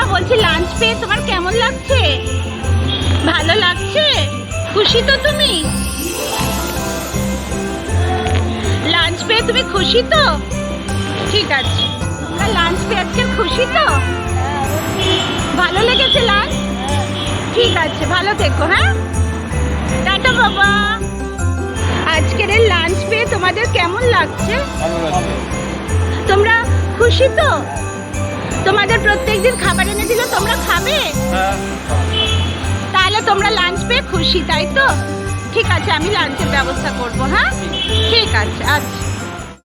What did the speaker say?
রিয়া বলছি লাঞ্চ পেয়ে তোমার কেমন লাগছে? ভালো লাগছে? খুশি তো তুমি? লাঞ্চ পেয়ে তুমি খুশি তো? ঠিক আছে। তোমরা লাঞ্চ পেয়ে আজকে খুশি তো? ভালো লেগেছে লাঞ্চ ঠিক আছে ভালো থেকো হ্যাঁ? টাটা বাবা। আজকের লাঞ্চ পেয়ে তোমাদের কেমন লাগছে। তোমরা খুশি তো? তোমাদের প্রত্যেকদিন খাবার এনে দিলে তোমরা খাবে? হ্যাঁ। তাহলে তোমরা লাঞ্চ পেয়ে খুশি তাই তো? ঠিক আছে আমি লাঞ্চের ব্যবস্থা করব হ্যাঁ? ঠিক আছে আচ্ছা।